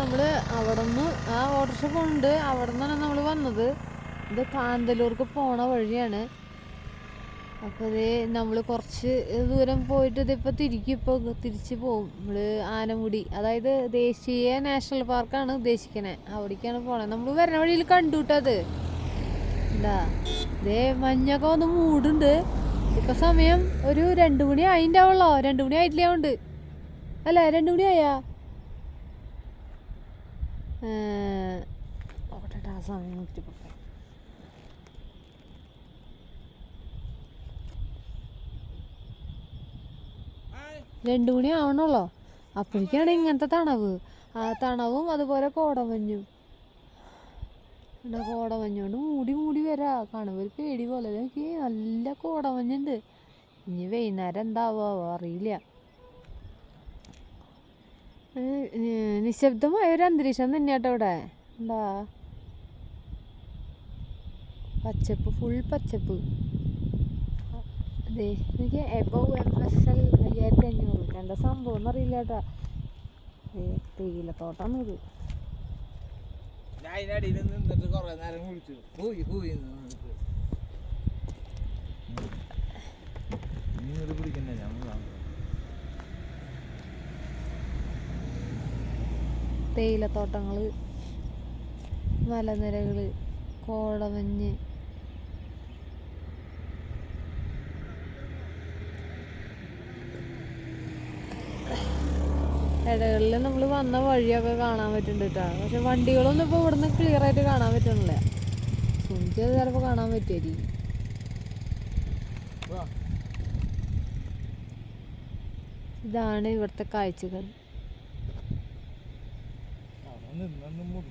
നമ്മൾ അവിടെ ആ ഓട്ടോറിക്ഷ പോകുന്നുണ്ട് അവിടെ നിന്നാണ് നമ്മൾ വന്നത്. ഇത് കാന്തല്ലൂർക്ക് പോണ വഴിയാണ്. അപ്പോൾ ഇത് നമ്മൾ കുറച്ച് ദൂരം പോയിട്ട് ഇതിപ്പോൾ തിരിക്കും. ഇപ്പോൾ തിരിച്ച് പോകും നമ്മൾ ആനമുടി. അതായത് ദേശീയ നാഷണൽ പാർക്കാണ് ഉദ്ദേശിക്കണേ. അവിടേക്കാണ് പോണത് നമ്മൾ വരുന്ന വഴിയിൽ കണ്ടു കേട്ടത് എന്താ ഇതേ. മഞ്ഞൊക്കെ വന്ന് മൂടുണ്ട്. ഇപ്പൊ സമയം ഒരു രണ്ടു മണി ആയിണ്ടാവുള്ളോ? രണ്ടു മണി ആയിട്ടില്ല ഉണ്ട് അല്ല രണ്ടു മണി ആയാ? ആ സമയം രണ്ടു മണി ആവണല്ലോ അപ്പോഴേക്കാണ് ഇങ്ങനത്തെ തണവ്. ആ തണവും അതുപോലെ കോടമഞ്ഞും. ഇവിടെ കോടമഞ്ഞോണ്ട് മൂടി മൂടി വരാ. കാണുമ്പോൾ ഒരു പേടി പോലെ എനിക്ക് നല്ല കോടമഞ്ഞുണ്ട്. ഇനി വൈകുന്നേരം എന്താവോ അറിയില്ല. നിശബ്ദമായ ഒരു അന്തരീക്ഷം തന്നെയാട്ടോ ഇവിടെ എന്താ? പച്ചപ്പ് ഫുൾ പച്ചപ്പ്. അതെ എനിക്ക് എബവ് എം എസ് എൽ അയ്യായിരത്തി അഞ്ഞൂറ്. എന്താ സംഭവം എന്നറിയില്ല കേട്ടോ. തേയിലത്തോട്ടാണ് ഇത്. ഞാൻ അതിനടിയിൽ നിന്നിട്ട് കുറേ നേരം വിളിച്ചു പോയി പോയി തേയിലത്തോട്ടങ്ങൾ മലനിരകൾ കോടമഞ്ഞ്. ഇടകളിൽ നമ്മൾ വന്ന വഴിയൊക്കെ കാണാൻ പറ്റുന്നുണ്ട് കേട്ടോ പക്ഷെ വണ്ടികളൊന്നും ഇപ്പോൾ ഇവിടുന്ന് ക്ലിയർ ആയിട്ട് കാണാൻ പറ്റണില്ല സുഞ്ചി അത് ചിലപ്പോൾ കാണാൻ പറ്റുമായിരിക്കും ഇതാണ് ഇവിടുത്തെ കാഴ്ചകൾ. ನನ್ನ ನಂಬರ್